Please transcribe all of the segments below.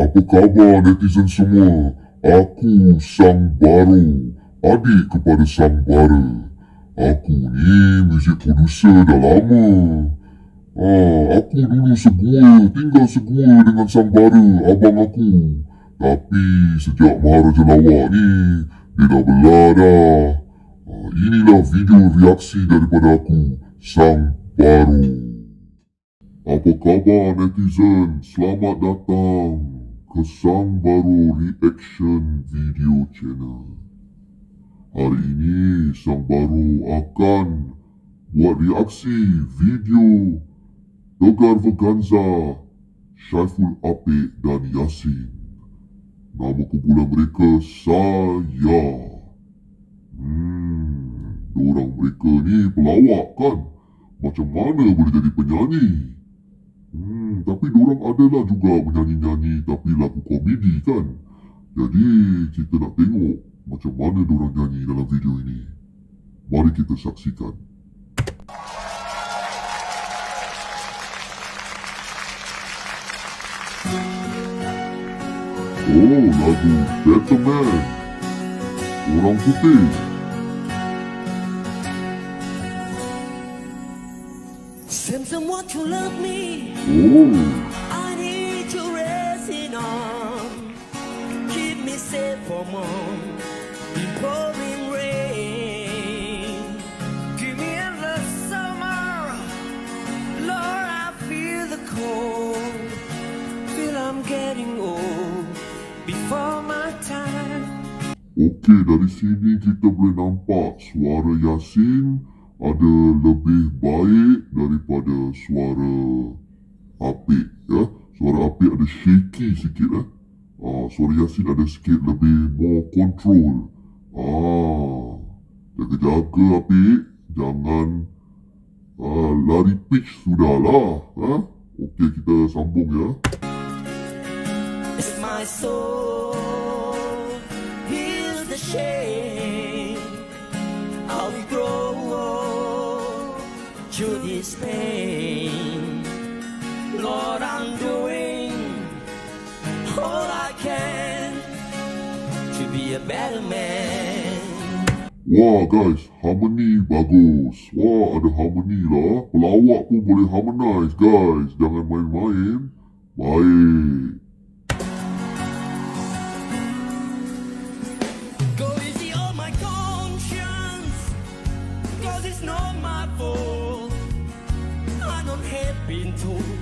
Apa khabar netizen semua? Aku Sang Baru, adik kepada Sang Bara. Aku ni muzik producer dah lama. Ah, aku dulu segua, tinggal segua dengan Sang Bara, abang aku. Tapi sejak Maharaja Lawak ni, dia dah belah dah. Ah, inilah video reaksi daripada aku, Sang Baru. Apa khabar netizen? Selamat datang ke Sang Baru Reaction Video Channel. Hari ini Sang Baru akan buat reaksi video Tegar Veganza, Syaiful Apik dan Yasin. Nama kumpulan mereka Saya. Hmm, orang mereka ni pelawak kan? Macam mana boleh jadi penyanyi? Hmm, tapi diorang adalah juga menyanyi-nyanyi tapi lagu komedi kan. Jadi kita nak tengok macam mana diorang nyanyi dalam video ini. Mari kita saksikan. Oh, lagu Better Man. Orang putih. Send someone to love me. Oh, I need to rest in arms. Keep me safe from all the pouring rain. Give me endless summer. Lord, I feel the cold. Feel I'm getting old before my time. Okey, dari sini kita boleh nampak suara Yasin ada lebih baik daripada suara Apik ya. Suara Apik ada shaky sikit eh. Ah, suara Yasin ada sikit lebih more control. Ah, jaga-jaga Apik, jangan ah, lari pitch sudahlah. Ha? Okey, kita sambung ya. It's my soul through this pain. Lord, I'm doing all I can to be a better man. Wah guys, harmony bagus. Wah ada harmony lah. Pelawak pun boleh harmonize guys. Jangan main-main. Baik. 头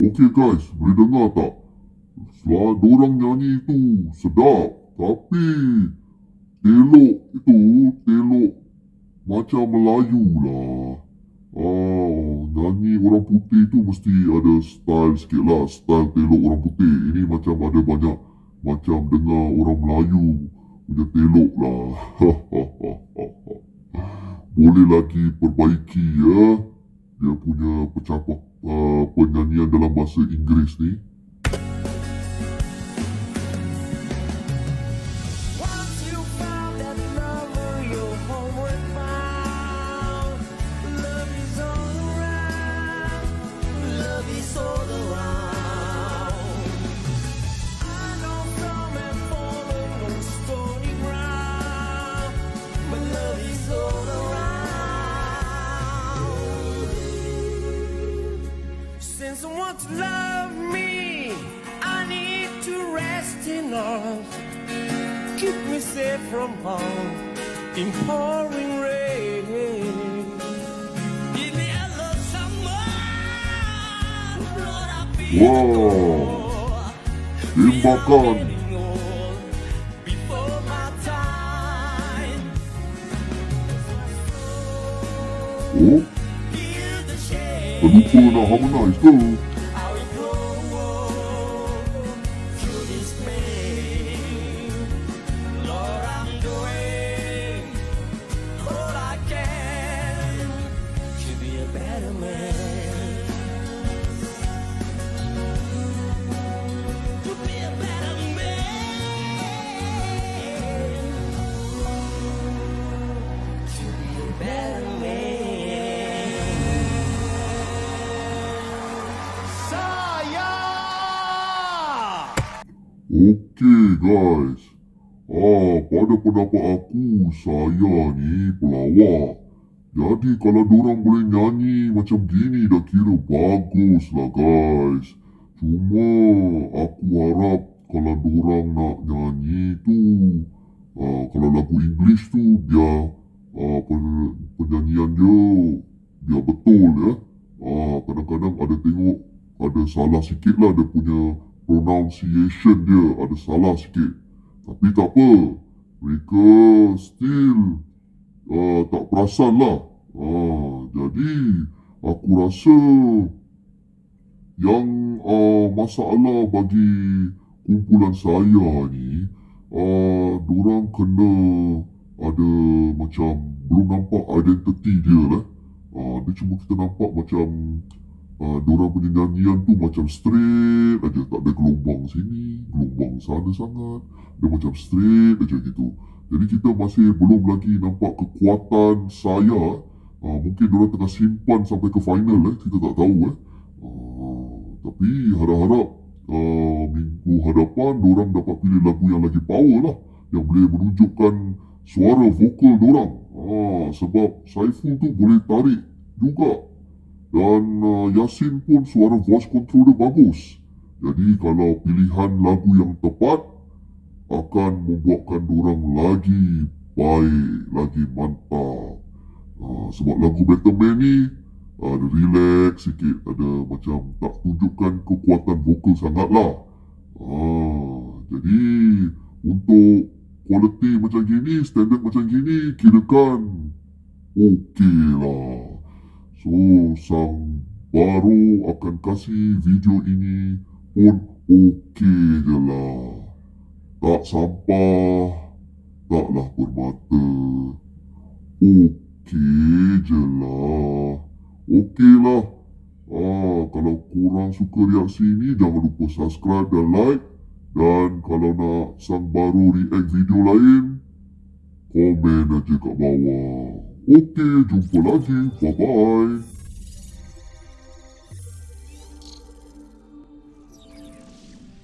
Okey guys, boleh dengar tak? Setelah dorang nyanyi tu sedap. Tapi telok itu telok macam Melayu lah. Ah, nyanyi orang putih tu mesti ada style sikit lah. Style telok orang putih. Ini macam ada banyak macam dengar orang Melayu punya telok lah. Boleh lagi perbaiki ya. Dia punya penyanyian dalam bahasa Inggeris ni. Send someone to love me. I need to rest in arms. Keep me safe from harm in pouring rain. Give me a love someone, Lord, I 很多人都不会拿。Okey guys. Ah, pada pendapat aku, saya ni pelawak. Jadi kalau dorang boleh nyanyi macam gini dah kira bagus lah guys. Cuma aku harap kalau dorang nak nyanyi tu, ah, kalau lagu English tu biar ah, pen- penyanyian dia biar betul ya. Ah, kadang-kadang ada tengok ada salah sikit lah dia punya pronunciation dia ada salah sikit. Tapi tak apa. Mereka still uh, tak perasan lah. Uh, jadi aku rasa yang uh, masalah bagi kumpulan saya ni uh, dorang kena ada macam belum nampak identiti dia lah. Uh, dia cuma kita nampak macam uh, dorang punya nyanyian tu macam straight aja tak ada gelombang sini, gelombang sana sangat. Dia macam straight aja gitu. Jadi kita masih belum lagi nampak kekuatan saya. Uh, mungkin dorang tengah simpan sampai ke final eh. Kita tak tahu eh. Uh, tapi harap-harap uh, minggu hadapan dorang dapat pilih lagu yang lagi power lah. Yang boleh menunjukkan suara vokal dorang. Uh, sebab Saiful tu boleh tarik juga. Dan uh, Yasin pun suara voice control dia bagus. Jadi kalau pilihan lagu yang tepat akan membuatkan dorang lagi baik, lagi mantap. Uh, sebab lagu Better Man ni uh, ada relax sikit, ada macam tak tunjukkan kekuatan vokal sangat lah. Uh, jadi untuk kualiti macam gini, standard macam gini, kirakan okey lah. So, sang baru akan kasih video ini pun okey je lah. Tak sampah, taklah bermata. Okey je lah. Okey lah. Ah, kalau kurang suka reaksi ni, jangan lupa subscribe dan like. Dan kalau nak sang baru react video lain, komen aja kat bawah. Okey, jumpa lagi. Bye-bye.